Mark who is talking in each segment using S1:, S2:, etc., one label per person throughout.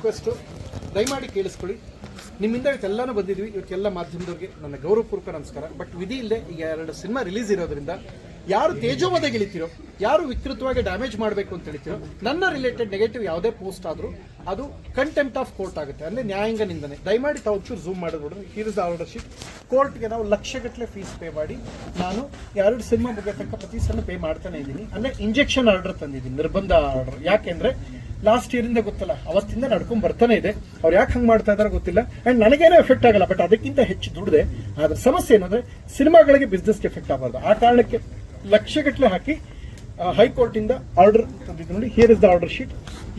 S1: Request ದಯಮಾಡಿ ಕೇಳಿಸ್ಕೊಳ್ಳಿ. ನಿಮ್ಮಿಂದ ಇವತ್ತೆಲ್ಲನೂ ಬಂದಿದ್ವಿ. ಇವತ್ತೆಲ್ಲ ಮಾಧ್ಯಮದವ್ರಿಗೆ ನನ್ನ ಗೌರವಪೂರ್ವಕ ನಮಸ್ಕಾರ. ಬಟ್ ವಿಧಿ ಇಲ್ಲದೆ ಈಗ ಎರಡು ಸಿನಿಮಾ ರಿಲೀಸ್ ಇರೋದ್ರಿಂದ ಯಾರು ತೇಜೋವಧೆಗೆ ಇಳಿತೀರೋ ಯಾರು ವಿಕೃತವಾಗಿ ಡ್ಯಾಮೇಜ್ ಮಾಡಬೇಕು ಅಂತ ಹೇಳ್ತೀರೋ, ನನ್ನ ರಿಲೇಟೆಡ್ ನೆಗೆಟಿವ್ ಯಾವುದೇ ಪೋಸ್ಟ್ ಆದರೂ ಅದು ಕಂಟೆಂಪ್ಟ್ ಆಫ್ ಕೋರ್ಟ್ ಆಗುತ್ತೆ. ಅಂದರೆ ನ್ಯಾಯಾಂಗ ನಿಂದನೆ. ದಯಮಾಡಿ ತಾವು ಚೂರು ಝೂಮ್ ಮಾಡಿದ್ರು ನೋಡಿದ್ರೆ ಹೀರ್ ಇಸ್ ಆರ್ಡರ್ ಶೀಟ್ ಕೋರ್ಟ್ಗೆ ನಾವು ಲಕ್ಷಗಟ್ಟಲೆ ಫೀಸ್ ಪೇ ಮಾಡಿ ನಾನು ಎರಡು ಸಿನಿಮಾ ಬಗ್ಗೆ ತನಕ ಪ್ರತಿ ಸಲ ಪೇ ಮಾಡ್ತಾನೆ ಇದ್ದೀನಿ. ಅಂದರೆ ಇಂಜೆಕ್ಷನ್ ಆರ್ಡರ್ ತಂದಿದ್ದೀನಿ. ನಿರ್ಬಂಧ ಆರ್ಡರ್ ಯಾಕೆಂದ್ರೆ ಲಾಸ್ಟ್ ಇಯರಿಂದ ಗೊತ್ತಲ್ಲ, ಅವತ್ತಿಂದ ನಡ್ಕೊಂಡ್ ಬರ್ತಾನೆ ಇದೆ. ಅವ್ರು ಯಾಕೆ ಹಂಗೆ ಮಾಡ್ತಾ ಇದಾರೆ ಗೊತ್ತಿಲ್ಲ. ಅಂಡ್ ನನಗೇನೋ ಎಫೆಕ್ಟ್ ಆಗಲ್ಲ ಬಟ್ ಅದಕ್ಕಿಂತ ಹೆಚ್ಚು ದುಡ್ದೆ. ಅದ್ರ ಸಮಸ್ಯೆ ಏನಂದ್ರೆ, ಸಿನಿಮಾಗಳಿಗೆ ಬಿಸ್ನೆಸ್ಗೆ ಎಫೆಕ್ಟ್ ಆಗಬಾರ್ದು. ಆ ಕಾರಣಕ್ಕೆ ಲಕ್ಷಗಟ್ಟಲೆ ಹಾಕಿ ಹೈಕೋರ್ಟಿಂದ ಆರ್ಡರ್ ತಂದಿದ್ದು ನೋಡಿ here is the order sheet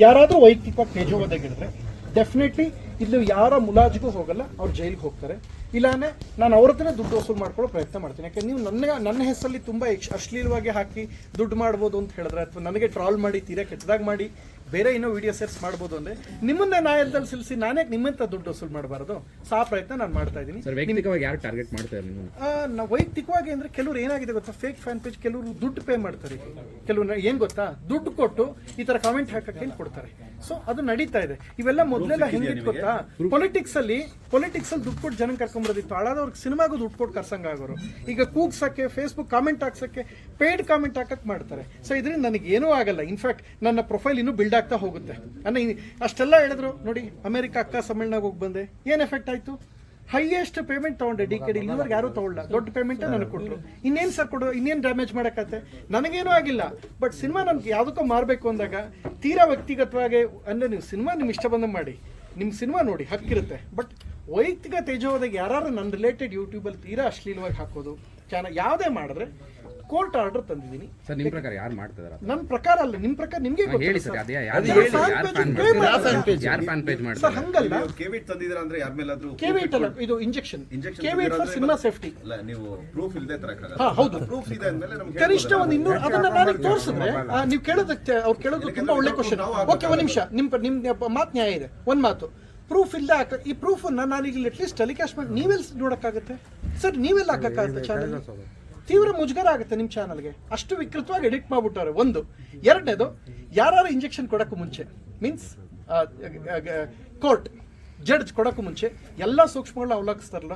S1: ಯಾರಾದರೂ ವೈಯಕ್ತಿಕವಾಗಿ ತೇಜೋವಧೆಗಿಡಿದ್ರೆ ಡೆಫಿನೆಟ್ಲಿ ಇಲ್ಲಿ ಯಾರ ಮುಲಾಜಿಗೂ ಹೋಗಲ್ಲ ಅವ್ರು ಜೈಲಿಗೆ ಹೋಗ್ತಾರೆ. ಇಲ್ಲಾಂದ್ರೆ ನಾನು ಅವ್ರ ಹತ್ರನೇ ದುಡ್ಡು ವಸೂಲು ಮಾಡ್ಕೊಳ್ಳೋ ಪ್ರಯತ್ನ ಮಾಡ್ತೀನಿ. ಯಾಕೆ ನೀವು ನನ್ನ ನನ್ನ ಹೆಸರಲ್ಲಿ ತುಂಬ ಅಶ್ಲೀಲವಾಗಿ ಹಾಕಿ ದುಡ್ಡು ಮಾಡ್ಬೋದು ಅಂತ ಹೇಳಿದ್ರೆ ಅಥವಾ ನನಗೆ ಟ್ರಾಲ್ ಮಾಡಿ ತೀರಾ ಕೆಟ್ಟದಾಗ ಮಾಡಿ ಬೇರೆ ಇನ್ನೂ ವಿಡಿಯೋ ಸೇರ್ಸ್ ಮಾಡ್ಬೋದು ಅಂದ್ರೆ ನಿಮ್ಮನ್ನ ಎಲ್ದಲ್ಲಿ ಸಿಲ್ಸಿ ನಾನೇ ನಿಮ್ಮಂತ ದುಡ್ಡು ವಸೂಲು ಮಾಡಬಾರ್ದು? ಸಾ ಆ ಪ್ರಯತ್ನ ನಾನು ಮಾಡ್ತಾ ಇದ್ದೀನಿ.
S2: ವೈಯಕ್ತಿಕವಾಗಿ ಯಾರು ಟಾರ್ಗೆಟ್ ಮಾಡ್ತಾ ಇದ್ದೀನಿ
S1: ನಾವು ವೈಯಕ್ತಿಕವಾಗಿ ಅಂದ್ರೆ ಕೆಲವರು ಏನಾಗಿದೆ ಗೊತ್ತಾ? ಫೇಕ್ ಫ್ಯಾನ್ ಪೇಜ್ ಕೆಲವರು ದುಡ್ಡು ಪೇ ಮಾಡ್ತಾರೆ. ಕೆಲವರು ಏನು ಗೊತ್ತಾ? ದುಡ್ಡು ಕೊಟ್ಟು ಈ ತರ ಕಾಮೆಂಟ್ ಹಾಕಕ್ಕೆ ಕೊಡ್ತಾರೆ? ಸೊ ಅದು ನಡೀತಾ ಇದೆ. ಇವೆಲ್ಲ ಮೊದಲೆಲ್ಲ ಹೆಂಗಿತ್ತು ಗೊತ್ತಾ? ಪೊಲಿಟಿಕ್ಸ್ ಅಲ್ಲಿ ಪೊಲಿಟಿಕ್ಸ್ ಅಲ್ಲಿ ದುಡ್ಡು ಕೊಟ್ಟು ಜನ ಕರ್ಕೊಂಬರೋದಿತ್ತು ಹಾಳಾದವ್ರಿಗೆ ಸಿನಿಮಾಗೂ ದುಡ್ಡು ಕೊಟ್ಟು ಕರ್ಸಂಗ ಆಗೋರು. ಈಗ ಕೂಗ್ಸಕ್ಕೆ ಫೇಸ್ಬುಕ್ ಕಾಮೆಂಟ್ ಹಾಕ್ಸಕ್ಕೆ ಪೇಯ್ಡ್ ಕಾಮೆಂಟ್ ಹಾಕಕ್ ಮಾಡ್ತಾರೆ. ಸೊ ಇದರಿಂದ ನನಗೆ ಏನೂ ಆಗಲ್ಲ. ಇನ್ಫ್ಯಾಕ್ಟ್ ನನ್ನ ಪ್ರೊಫೈಲ್ ಇನ್ನೂ ಬಿಲ್ಡ್ ಆಗ್ತಾ ಹೋಗುತ್ತೆ. ಅನ್ನ ಅಷ್ಟೆಲ್ಲ ಹೇಳಿದ್ರು. ನೋಡಿ ಅಮೆರಿಕ ಅಕ್ಕ ಸಮ್ಮೇಳನಾಗ ಹೋಗಿ ಬಂದೆ. ಏನು ಎಫೆಕ್ಟ್ ಆಯ್ತು? ಹೈಯೆಸ್ಟ್ ಪೇಮೆಂಟ್ ತಗೊಂಡೆ ಡಿ ಕೆ ಡಿ ಇಲ್ಲಿವರೆಗೆ ಯಾರು ತಗೊಳ್ಳ ದೊಡ್ಡ ಪೇಮೆಂಟ್ ನನಗೆ ಕೊಟ್ಟರು ಇನ್ನೇನು ಸರ್ ಕೊಡು ಇನ್ನೇನು ಡ್ಯಾಮೇಜ್ ಮಾಡಕತ್ತೆ? ನನಗೇನೂ ಆಗಿಲ್ಲ. ಬಟ್ ಸಿನಿಮಾ ನಮ್ಗೆ ಯಾವುದಕ್ಕೂ ಮಾರಬೇಕು ಅಂದಾಗ ತೀರಾ ವ್ಯಕ್ತಿಗತವಾಗಿ ಅಂದರೆ ನೀವು ಸಿನಿಮಾ ನಿಮ್ಮ ಇಷ್ಟ ಬಂದಂಗೆ ಮಾಡಿ. ನಿಮ್ಮ ಸಿನಿಮಾ ನೋಡಿ ಹಕ್ಕಿರುತ್ತೆ. ಬಟ್ ವೈಯಕ್ತಿಕ ತೇಜೋದಾಗ ಯಾರು ನನ್ನ ರಿಲೇಟೆಡ್ ಯೂಟ್ಯೂಬಲ್ಲಿ ತೀರಾ ಅಶ್ಲೀಲವಾಗಿ ಹಾಕೋದು ಚಾನಲ್ ಯಾವುದೇ ಮಾಡಿದ್ರೆ ಕೋರ್ಟ್ ಆರ್ಡರ್ ತಂದಿದ್ದೀನಿ
S2: ಸರ್ ನಿಮ್ ಪ್ರಕಾರ ಯಾರು ಮಾಡ್ತಿದಾರ
S1: ನನ್ನ ಪ್ರಕಾರ ಅಲ್ಲ ನಿಮ್ಮ ಪ್ರಕಾರ ನಿಮಗೆ
S2: ಹೇಳಿ ಸರ್ ಅದೇ
S1: ಅದು
S2: ಯಾರು
S1: ಹೇಳಿ.
S2: ಯಾರು
S1: fan ಮಾಡ್ತಾರೆ.
S2: ಯಾರು ಫ್ಯಾನ್ ಪೇಜ್
S1: ಸರ್
S2: ಮಾಡ್ತಾರೆ
S1: ಹಂಗಲ್ಲ
S3: ಕೆವಿಟ್ ತಂದಿದ್ರ ಅಂದ್ರೆ ಯಾರ ಮೇಲಾದ್ರೂ
S1: ಕೆವಿಟ್ ಅಲ್ಲ ಇದು injection
S3: injection
S1: caveat for cinema safety
S3: ಅಲ್ಲ ನೀವು ಪ್ರೂಫ್ ಇಲ್ಲದೆ ತರಕಾಗಲ್ಲ
S1: ಹಾ ಹೌದು
S3: ಪ್ರೂಫ್ ಇದೆ ಅಂದ್ಮೇಲೆ ನಮ್ಗೆ
S1: ಕನಿಷ್ಠ ಒಂದು ಇನ್ನೂರು ಅದನ್ನ ನಾನು ತೋರಿಸಿದ್ರೆ ನೀವು ಕೇಳೋದಕ್ಕೆ ಅವ್ರು ಕೇಳೋದು ತುಂಬಾ ಒಳ್ಳೆ ಕ್ವಶನ್ ಓಕೆ ಒಂದ್ ನಿಮಿಷ ನಿಮ್ ನಿಮ್ ಮಾತು ನ್ಯಾಯ ಇದೆ ಒಂದ್ ಮಾತು ಪ್ರೂಫ್ ಇಲ್ಲ ಈ ಪ್ರೂಫ್ ನಾನು ಈಗ ಅಟ್ಲೀಸ್ಟ್ ಟೆಲಿಕಾಸ್ಟ್ ಮಾಡಿ ನೀವೆಲ್ಲಿ ನೋಡಕ್ಕಾಗತ್ತೆ ಸರ್ ನೀವೆಲ್ಲ ಹಾಕಕ್ಕಾಗತ್ತೆ ಚಾನಲ್ ತೀವ್ರ ಮುಜುಗರ ಆಗುತ್ತೆ ನಿಮ್ಮ ಚಾನಲ್ಗೆ ಅಷ್ಟು ವಿಕೃತವಾಗಿ ಎಡಿಟ್ ಮಾಡ್ಬಿಟ್ಟಾರೆ ಒಂದು. ಎರಡನೇದು ಯಾರು ಇಂಜೆಕ್ಷನ್ ಕೊಡೋಕ್ಕೂ ಮುಂಚೆ ಮೀನ್ಸ್ ಕೋರ್ಟ್ ಜಡ್ಜ್ ಕೊಡೋಕ್ಕೂ ಮುಂಚೆ, ಎಲ್ಲ ಸೂಕ್ಷ್ಮಗಳನ್ನ ಅವಲೋಕಿಸ್ತಾರಲ್ಲ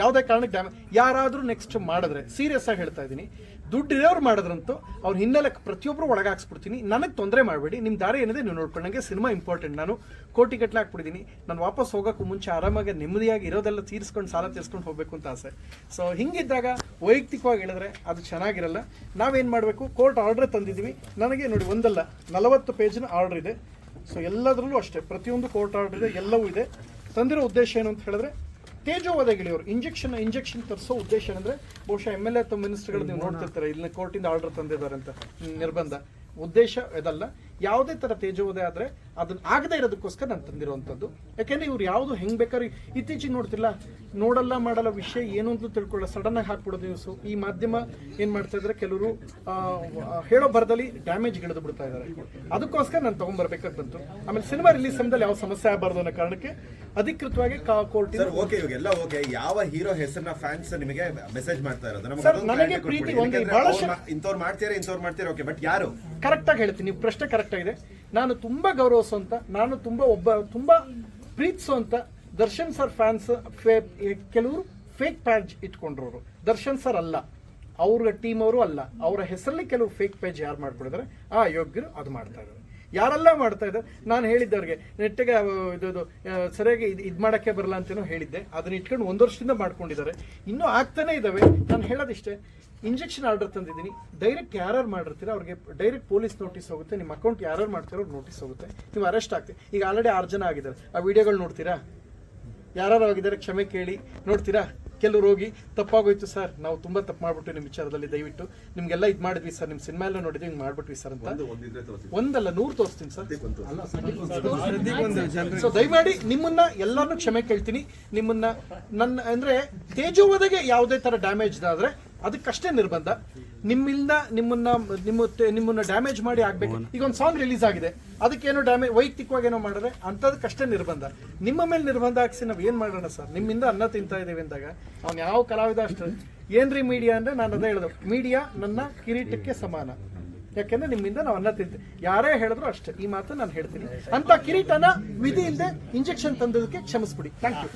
S1: ಯಾವುದೇ ಕಾರಣಕ್ಕೆ ಡ್ಯಾಮೇಜ್ ಯಾರಾದರೂ ನೆಕ್ಸ್ಟ್ ಮಾಡಿದ್ರೆ ಸೀರಿಯಸ್ ಆಗಿ ಹೇಳ್ತಾ ಇದ್ದೀನಿ. ದುಡ್ಡು ಇರೋರು ಮಾಡಿದ್ರಂತೂ ಅವ್ರ ಹಿನ್ನೆಲೆ ಪ್ರತಿಯೊಬ್ಬರು ಒಳಗಾಕ್ಸ್ಬಿಡ್ತೀನಿ ನನಗೆ ತೊಂದರೆ ಮಾಡಬೇಡಿ. ನಿಮ್ಮ ದಾರಿ ಏನಿದೆ ನೀವು ನೋಡ್ಕೊಂಡು ಸಿನಿಮಾ ಇಂಪಾರ್ಟೆಂಟ್ ನಾನು ಕೋಟಿ ಗಟ್ಟಲೆ ಹಾಕ್ಬಿಟ್ಟಿದ್ದೀನಿ. ನಾನು ವಾಪಸ್ ಹೋಗೋಕ್ಕೂ ಮುಂಚೆ ಆರಾಮಾಗಿ ನೆಮ್ಮದಿಯಾಗಿ ಇರೋದೆಲ್ಲ ತೀರಿಸ್ಕೊಂಡು ಸಾಲ ತೀರಿಸ್ಕೊಂಡು ಹೋಗಬೇಕು ಅಂತ ಆಸೆ. ಸೊ ಹಿಂಗಿದ್ದಾಗ ವೈಯಕ್ತಿಕವಾಗಿ ಹೇಳಿದ್ರೆ ಅದು ಚೆನ್ನಾಗಿರಲ್ಲ. ನಾವೇನು ಮಾಡಬೇಕು? ಕೋರ್ಟ್ ಆರ್ಡ್ರ್ ತಂದಿದ್ದೀವಿ ನನಗೆ ನೋಡಿ ಒಂದಲ್ಲ, ನಲವತ್ತು ಪೇಜ್ನ ಆರ್ಡ್ರ್ ಇದೆ. ಸೊ ಎಲ್ಲದರಲ್ಲೂ ಅಷ್ಟೇ. ಪ್ರತಿಯೊಂದು ಕೋರ್ಟ್ ಆರ್ಡರ್ ಇದೆ, ಎಲ್ಲವೂ ಇದೆ. ತಂದಿರೋ ಉದ್ದೇಶ ಏನು ಅಂತ ಹೇಳಿದ್ರೆ ತೇಜೋವಧೆಗಿಳಿಯವರು ಇಂಜೆಕ್ಷನ್ ಇಂಜೆಕ್ಷನ್ ತರಿಸೋ ಉದ್ದೇಶ ಏನಂದ್ರೆ ಬಹುಶಃ ಎಂ ಎಲ್ ಎ ಅಥವಾ ಮಿನಿಸ್ಟರ್ಗಳು ನೀವು ನೋಡ್ತಿರ್ತಾರೆ ಇಲ್ಲಿ ಕೋರ್ಟಿಂದ ಆರ್ಡರ್ ತಂದಿದ್ದಾರೆ ಅಂತ ನಿರ್ಬಂಧ. ಉದ್ದೇಶ ಇದಲ್ಲ ಯಾವುದೇ ತರ ತೇಜೋವಧೆ ಆದರೆ ಅದನ್ನ ಆಗದೆ ಇರೋದಕ್ಕೋಸ್ಕರ ನಾನು ತಂದಿರುವಂಥದ್ದು. ಯಾಕೆಂದ್ರೆ ಇವ್ರು ಯಾವುದು ಹೆಂಗ್ ಬೇಕಾದ್ರೆ ಇತ್ತೀಚೆಗೆ ನೋಡ್ತಿಲ್ಲ ನೋಡಲ್ಲ ಮಾಡಲ್ಲ ವಿಷಯ ಏನು ಅಂತ ತಿಳ್ಕೊಳ್ಳ ಸಡನ್ ಆಗಿ ಹಾಕ್ಬಿಡೋದು ನ್ಯೂಸು ಈ ಮಾಧ್ಯಮ ಏನು ಮಾಡ್ತಾ ಇದ್ದಾರೆ ಕೆಲವರು ಹೇಳೋ ಬರದಲ್ಲಿ ಡ್ಯಾಮೇಜ್ ಇಳಿದು ಬಿಡ್ತಾ ಇದ್ದಾರೆ ಅದಕ್ಕೋಸ್ಕರ ನಾನು ತಗೊಂಡ್ಬರ್ಬೇಕಾಗಿ ಬಂತು. ಆಮೇಲೆ ಸಿನಿಮಾ ರಿಲೀಸ್ ಸಮಯದಲ್ಲಿ ಯಾವ ಸಮಸ್ಯೆ ಆಗಬಾರ್ದು ಅನ್ನೋ ಕಾರಣಕ್ಕೆ ಅಧಿಕೃತವಾಗಿ ಕೋರ್ಟ್
S3: ಸರ್ ಓಕೆ ಇವಾಗೆಲ್ಲ ಓಕೆ ಯಾವ ಹೀರೋ ಹೆಸರನ್ನ ಫ್ಯಾನ್ಸ್ ನಿಮಗೆ ಮೆಸೇಜ್ ಮಾಡ್ತಾ ಇರೋದು? ಅದೊಂದು
S1: ನನಗೆ ಪ್ರೀತಿ. ಒಂದೇ, ಬಹಳಷ್ಟು-
S3: ಇಂಥವ್ರು ಮಾಡ್ತೀರಾ ಇಂಥವ್ರು ಮಾಡ್ತೀರಾ ಓಕೆ ಬಟ್ ಯಾರು?
S1: ಕರೆಕ್ಟ್ ಆಗಿ ಹೇಳ್ತೀನಿ ನೀವು ಪ್ರಶ್ನೆ ಕರೆಕ್ಟ್ ಆಗಿದೆ. ನಾನು ತುಂಬಾ ಗೌರವಿಸುವಂತ ನಾನು ತುಂಬಾ ಒಬ್ಬ ತುಂಬಾ ಪ್ರೀತಿಸುವಂತ ದರ್ಶನ್ ಸರ್ ಫ್ಯಾನ್ಸ್ ಕೆಲವರು ಫೇಕ್ ಪ್ಯಾಜ್ ಇಟ್ಕೊಂಡ್ರವರು. ದರ್ಶನ್ ಸರ್ ಅಲ್ಲ. ಅವ್ರ ಟೀಮ್ ಅವರು ಅಲ್ಲ. ಅವರ ಹೆಸರಲ್ಲಿ ಕೆಲವು ಫೇಕ್ ಪೇಜ್ ಯಾರು ಮಾಡ್ಬಿಡಿದ್ರೆ ಆ ಯೋಗ್ಯರು ಅದು ಮಾಡ್ತಾ ಇದ್ದಾರೆ. ಯಾರೆಲ್ಲ ಮಾಡ್ತಾ ಇದ್ದಾರೆ? ನಾನು ಹೇಳಿದ್ದವ್ರಿಗೆ, ನೆಟ್ಟಿಗೆ ಇದು ಸರಿಯಾಗಿ ಇದು ಇದು ಮಾಡೋಕ್ಕೆ ಬರಲ್ಲ ಅಂತೇನೋ ಹೇಳಿದ್ದೆ. ಅದನ್ನ ಇಟ್ಕೊಂಡು ಒಂದು ವರ್ಷದಿಂದ ಮಾಡ್ಕೊಂಡಿದ್ದಾರೆ. ಇನ್ನೂ ಆಗ್ತಾನೆ ಇದ್ದಾವೆ ನಾನು ಹೇಳೋದಿಷ್ಟೇ ಇಂಜೆಕ್ಷನ್ ಆರ್ಡರ್ ತಂದಿದ್ದೀನಿ. ಡೈರೆಕ್ಟ್ ಯಾರು ಮಾಡಿರ್ತೀರ, ಅವ್ರಿಗೆ ಡೈರೆಕ್ಟ್ ಪೊಲೀಸ್ ನೋಟಿಸ್ ಹೋಗುತ್ತೆ. ನಿಮ್ಮ ಅಕೌಂಟ್ ಯಾರು ಮಾಡ್ತೀರೋ ನೋಟಿಸ್ ಹೋಗುತ್ತೆ. ನೀವು ಅರೆಸ್ಟ್ ಆಗ್ತೀವಿ ಈಗ ಆಲ್ರೆಡಿ ಆರು ಜನ ಆಗಿದ್ದಾರೆ. ಆ ವಿಡಿಯೋಗಳು ನೋಡ್ತೀರಾ? ಯಾರು ಆಗಿದ್ದಾರೆ? ಕ್ಷಮೆ ಕೇಳಿ ನೋಡ್ತೀರಾ? ಕೆಲವ್ರು ಹೋಗಿ ತಪ್ಪಾಗೋಯ್ತು ಸರ್. ನಾವು ತುಂಬಾ ತಪ್ಪು ಮಾಡ್ಬಿಟ್ಟು ನಿಮ್ಮ ವಿಚಾರದಲ್ಲಿ ದಯವಿಟ್ಟು ನಿಮ್ಗೆಲ್ಲ ಇದು ಮಾಡಿದ್ವಿ ಸರ್. ನಿಮ್ಮ ಸಿನಿಮಾ ಎಲ್ಲ ನೋಡಿದ್ವಿ ಹಿಂಗೆ ಮಾಡ್ಬಿಟ್ವಿ ಸರ್ ಅಂತ. ಒಂದಲ್ಲ ನೂರು ತೋರಿಸ್ತೀನಿ ಸರ್.
S3: ಒಂದು.
S1: ಸೊ ದಯಮಾಡಿ ನಿಮ್ಮನ್ನ ಎಲ್ಲಾನು ಕ್ಷಮೆ ಕೇಳ್ತೀನಿ. ನಿಮ್ಮನ್ನ ನನ್ನ ಅಂದ್ರೆ ತೇಜೋವದಗೆ ಯಾವುದೇ ತರ ಡ್ಯಾಮೇಜ್ ಆದ್ರೆ ಅದಕ್ಕಷ್ಟೇ ನಿರ್ಬಂಧ. ನಿಮ್ಮಿಂದ ನಿಮ್ಮನ್ನ ನಿಮ್ಮ ನಿಮ್ಮನ್ನ ಡ್ಯಾಮೇಜ್ ಮಾಡಿ ಆಗ್ಬೇಕು. ಈಗ ಒಂದು ಸಾಂಗ್ ರಿಲೀಸ್ ಆಗಿದೆ. ಅದಕ್ಕೇನೋ ಡ್ಯಾಮೇಜ್ ವೈಯಕ್ತಿಕವಾಗಿ ಏನೋ ಮಾಡಿದ್ರೆ ಅಂಥದಕ್ಕಷ್ಟೇ ನಿರ್ಬಂಧ. ನಿಮ್ಮ ಮೇಲೆ ನಿರ್ಬಂಧ ಹಾಕ್ಸಿ ನಾವು ಏನು ಮಾಡೋಣ ಸರ್? ನಿಮ್ಮಿಂದ ಅನ್ನ ತಿಂತಾ ಇದ್ದೀವಿ ಅಂದಾಗ ಅವ್ನು ಯಾವ ಕಲಾವಿದ ಅಷ್ಟೇ ಏನ್ರಿ ಮೀಡಿಯಾ ಅಂದ್ರೆ ನಾನು ಅದೇ ಹೇಳ್ದೆ. ಮೀಡಿಯಾ ನನ್ನ ಕಿರೀಟಕ್ಕೆ ಸಮಾನ. ಯಾಕೆಂದ್ರೆ ನಿಮ್ಮಿಂದ ನಾವು ಅನ್ನ ತಿಂತೆ ಯಾರೇ ಹೇಳಿದ್ರು ಅಷ್ಟೇ. ಈ ಮಾತು ನಾನು ಹೇಳ್ತೀನಿ. ಅಂತ ಕಿರೀಟನ ವಿಧಿ ಇಲ್ಲದೆ ಇಂಜೆಕ್ಷನ್ ತಂದದಕ್ಕೆ ಕ್ಷಮಿಸ್ಬಿಡಿ. Thank you